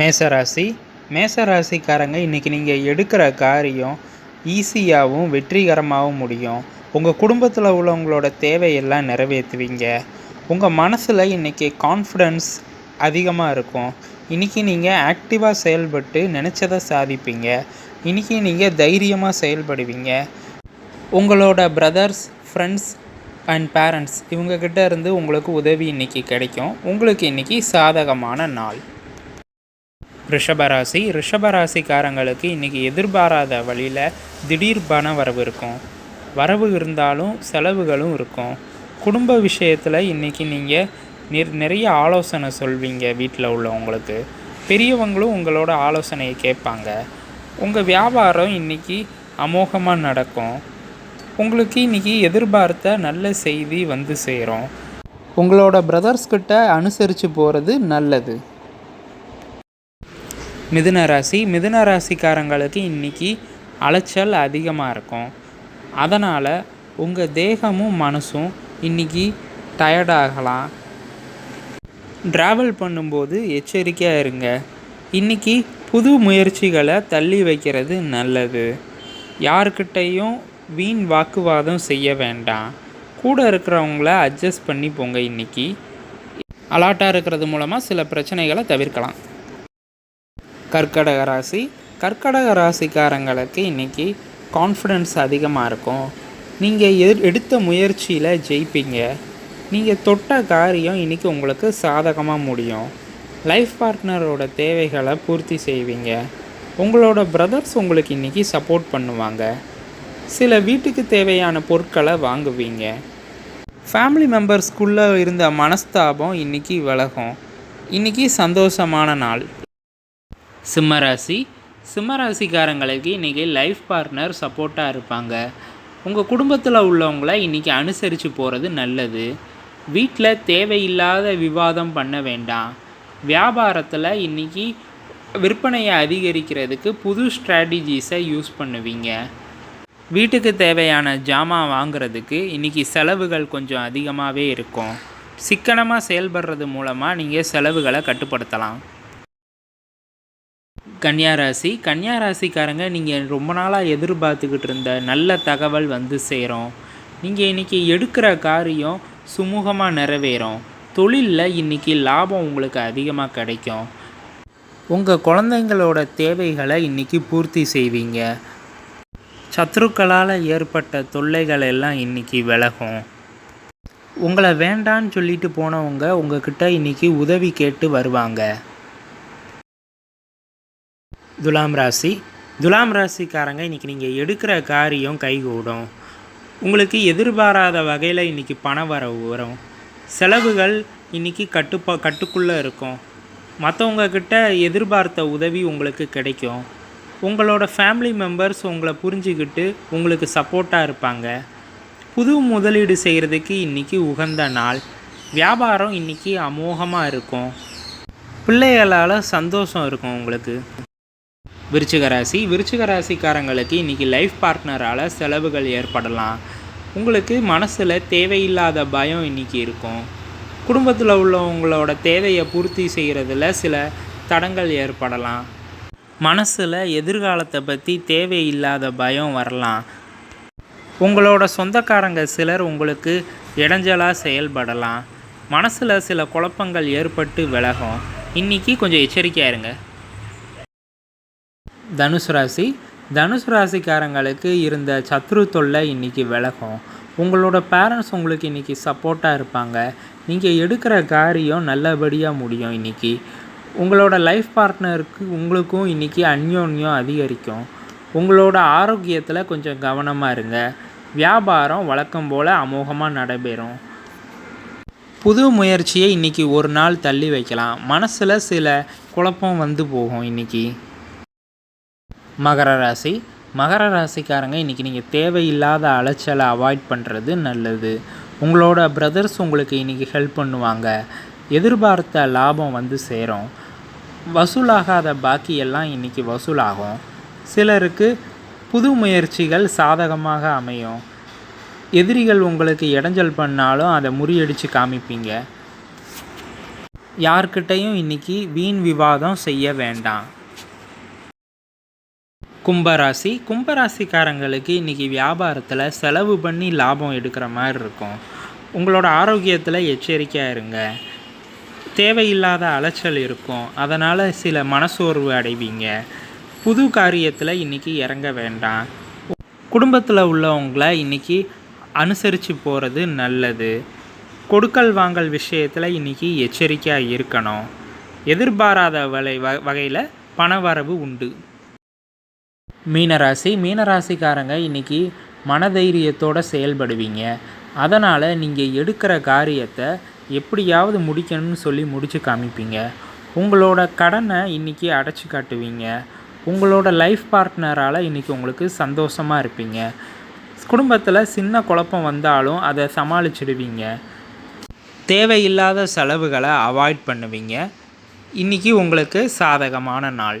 மேசராசி. மேசராசிக்காரங்க இன்றைக்கி நீங்கள் எடுக்கிற காரியம் ஈஸியாகவும் வெற்றிகரமாகவும் முடியும். உங்கள் குடும்பத்தில் உள்ளவங்களோட தேவையெல்லாம் நிறைவேற்றுவீங்க. உங்கள் மனசில் இன்றைக்கி கான்ஃபிடென்ஸ் அதிகமாக இருக்கும். இன்றைக்கி நீங்கள் ஆக்டிவாக செயல்பட்டு நினச்சதை சாதிப்பீங்க. இன்றைக்கி நீங்கள் தைரியமாக செயல்படுவீங்க. உங்களோட பிரதர்ஸ் ஃப்ரெண்ட்ஸ் அண்ட் பேரண்ட்ஸ் இவங்கக்கிட்ட இருந்து உங்களுக்கு உதவி இன்றைக்கி கிடைக்கும். உங்களுக்கு இன்றைக்கி சாதகமான நாள். ரிஷபராசி. ரிஷபராசிக்காரங்களுக்கு இன்றைக்கி எதிர்பாராத வழியில் திடீர் பண வரவு இருக்கும். வரவு இருந்தாலும் செலவுகளும் இருக்கும். குடும்ப விஷயத்தில் இன்றைக்கி நீங்கள் நிர் நிறைய ஆலோசனை சொல்வீங்க வீட்டில் உள்ளவங்களுக்கு. பெரியவங்களும் உங்களோட ஆலோசனையை கேட்பாங்க. உங்கள் வியாபாரம் இன்றைக்கி அமோகமாக நடக்கும். உங்களுக்கு இன்றைக்கி எதிர்பார்த்த நல்ல செய்தி வந்து சேரும். உங்களோட பிரதர்ஸ்கிட்ட அனுசரித்து போகிறது நல்லது. மிதுன ராசி. மிதுன ராசிக்காரங்களுக்கு இன்றைக்கி அலைச்சல் அதிகமாக இருக்கும். அதனால் உங்கள் தேகமும் மனசும் இன்றைக்கி டயர்டாகலாம் ட்ராவல் பண்ணும்போது எச்சரிக்கையாக இருங்க. இன்றைக்கி புது முயற்சிகளை தள்ளி வைக்கிறது நல்லது. யார்கிட்டையும் வீண் வாக்குவாதம் செய்ய வேண்டாம். கூட இருக்கிறவங்கள அட்ஜஸ்ட் பண்ணி போங்க இன்றைக்கி அலாட்டாக இருக்கிறது மூலமாக சில பிரச்சனைகளை தவிர்க்கலாம். கர்க்கடக ராசி. கர்க்கடக ராசிக்காரங்களுக்கு இன்றைக்கி கான்ஃபிடென்ஸ் அதிகமாக இருக்கும். நீங்கள் எடுத்த முயற்சியில் ஜெயிப்பீங்க. நீங்கள் தொட்ட காரியம் இன்றைக்கி உங்களுக்கு சாதகமாக முடியும். லைஃப் பார்ட்னரோட தேவைகளை பூர்த்தி செய்வீங்க. உங்களோட பிரதர்ஸ் உங்களுக்கு இன்றைக்கி சப்போர்ட் பண்ணுவாங்க. சில வீட்டுக்கு தேவையான பொருட்களை வாங்குவீங்க. ஃபேமிலி மெம்பர்ஸ்குள்ளே இருந்த மனஸ்தாபம் இன்றைக்கி விலகும். இன்றைக்கி சந்தோஷமான நாள். சிம்மராசி. சிம்மராசிக்காரங்களுக்கு இன்றைக்கி லைஃப் பார்ட்னர் சப்போர்ட்டாக இருப்பாங்க. உங்கள் குடும்பத்தில் உள்ளவங்கள இன்றைக்கி அனுசரித்து போகிறது நல்லது. வீட்டில் தேவையில்லாத விவாதம் பண்ண வேண்டாம். வியாபாரத்தில் இன்றைக்கி விற்பனையை அதிகரிக்கிறதுக்கு புது ஸ்ட்ராட்டஜிஸை யூஸ் பண்ணுவீங்க. வீட்டுக்கு தேவையான ஜாமான் வாங்குறதுக்கு இன்றைக்கி செலவுகள் கொஞ்சம் அதிகமாகவே இருக்கும். சிக்கனமாக செயல்படுறது மூலமாக நீங்கள் செலவுகளை கட்டுப்படுத்தலாம். கன்னியா ராசி கன்னியா ராசிக்காரங்க நீங்கள் ரொம்ப நாளாக எதிர்பார்த்துக்கிட்டு இருந்த நல்ல தகவல் வந்து சேரும். நீங்கள் இன்றைக்கி எடுக்கிற காரியம் சுமூகமாக நிறைவேறும். தொழிலில் இன்றைக்கி லாபம் உங்களுக்கு அதிகமாக கிடைக்கும். உங்கள் குழந்தைங்களோட தேவைகளை இன்றைக்கி பூர்த்தி செய்வீங்க. சத்ருக்களால் ஏற்பட்ட தொல்லைகள் எல்லாம் இன்றைக்கி விலகும். உங்களை வேண்டான்னு சொல்லிட்டு போனவங்க உங்ககிட்ட இன்றைக்கி உதவி கேட்டு வருவாங்க. துலாம் ராசி. துலாம் ராசிக்காரங்க இன்றைக்கி நீங்கள் எடுக்கிற காரியம் கைகூடும். உங்களுக்கு எதிர்பாராத வகையில் இன்றைக்கி பண வரவு வரும். செலவுகள் இன்றைக்கி கட்டுப்பா கட்டுக்குள்ளே இருக்கும். மற்றவங்கக்கிட்ட எதிர்பார்த்த உதவி உங்களுக்கு கிடைக்கும். உங்களோட ஃபேமிலி மெம்பர்ஸ் உங்களை புரிஞ்சுக்கிட்டு உங்களுக்கு சப்போர்ட்டாக இருப்பாங்க. புது முதலீடு செய்கிறதுக்கு இன்றைக்கி உகந்த நாள். வியாபாரம் இன்றைக்கி அமோகமாக இருக்கும். பிள்ளைகளால் சந்தோஷம் இருக்கும் உங்களுக்கு. விருச்சிக ராசி. விருச்சிக ராசிக்காரங்களுக்கு இன்றைக்கி லைஃப் பார்ட்னரால் செலவுகள் ஏற்படலாம். உங்களுக்கு மனசில் தேவையில்லாத பயம் இன்றைக்கி இருக்கும். குடும்பத்தில் உள்ளவங்களோட தேவையை பூர்த்தி செய்கிறதுல சில தடங்கள் ஏற்படலாம். மனசில் எதிர்காலத்தை பற்றி தேவையில்லாத பயம் வரலாம். உங்களோட சொந்தக்காரங்க சிலர் உங்களுக்கு இடைஞ்சலாக செயல்படலாம். மனசில் சில குழப்பங்கள் ஏற்பட்டு விலகும். இன்றைக்கி கொஞ்சம் எச்சரிக்கையாக இருங்க. தனுசு ராசி. தனுசு ராசிக்காரங்களுக்கு இருந்த சத்ரு தொல்லை இன்றைக்கி விலகும். உங்களோட பேரண்ட்ஸ் உங்களுக்கு இன்றைக்கி சப்போர்ட்டாக இருப்பாங்க. நீங்கள் எடுக்கிற காரியம் நல்லபடியாக முடியும் இன்றைக்கி உங்களோட லைஃப் பார்ட்னருக்கு உங்களுக்கும் இன்றைக்கி அந்யோன்யம் அதிகரிக்கும். உங்களோட ஆரோக்கியத்தில் கொஞ்சம் கவனமாக இருங்க. வியாபாரம் வழக்கம் போல் அமோகமாக நடைபெறும். புது முயற்சியை இன்றைக்கி ஒரு நாள் தள்ளி வைக்கலாம். மனசில் சில குழப்பம் வந்து போகும் இன்றைக்கி மகர ராசி. மகர ராசிக்காரங்க இன்றைக்கி நீங்கள் தேவையில்லாத அலைச்சலை அவாய்ட் பண்ணுறது நல்லது. உங்களோட பிரதர்ஸ் உங்களுக்கு இன்றைக்கி ஹெல்ப் பண்ணுவாங்க. எதிர்பார்த்த லாபம் வந்து சேரும். வசூலாகாத பாக்கியெல்லாம் இன்றைக்கி வசூலாகும். சிலருக்கு புது முயற்சிகள் சாதகமாக அமையும். எதிரிகள் உங்களுக்கு இடைஞ்சல் பண்ணாலும் அதை முறியடித்து காமிப்பீங்க. யார்கிட்டையும் இன்னைக்கு வீண் விவாதம் செய்ய வேண்டாம். கும்பராசி. கும்பராசிக்காரங்களுக்கு இன்றைக்கி வியாபாரத்தில் செலவு பண்ணி லாபம் எடுக்கிற மாதிரி இருக்கும். உங்களோட ஆரோக்கியத்தில் எச்சரிக்கையாக இருங்க. தேவையில்லாத அலைச்சல் இருக்கும். அதனால் சில மனசோர்வு அடைவீங்க. புது காரியத்தில் இன்றைக்கி இறங்க வேண்டாம். குடும்பத்தில் உள்ளவங்கள இன்றைக்கி அனுசரித்து போகிறது நல்லது. கொடுக்கல் வாங்கல் விஷயத்தில் இன்றைக்கி எச்சரிக்கையாக இருக்கணும். எதிர்பாராத வலை வ வகையில் பணவரவு உண்டு. மீனராசி. மீனராசிக்காரங்க இன்றைக்கி மனதைரியத்தோடு செயல்படுவீங்க. அதனால் நீங்கள் எடுக்கிற காரியத்தை எப்படியாவது முடிக்கணும்னு சொல்லி முடித்து காமிப்பீங்க. உங்களோட கடனை இன்றைக்கி அடைச்சி காட்டுவீங்க. உங்களோட லைஃப் பார்ட்னரால் இன்றைக்கி உங்களுக்கு சந்தோஷமாக இருப்பீங்க. குடும்பத்தில் சின்ன குழப்பம் வந்தாலும் அதை சமாளிச்சிடுவீங்க. தேவையில்லாத செலவுகளை அவாய்ட் பண்ணுவீங்க. இன்றைக்கி உங்களுக்கு சாதகமான நாள்.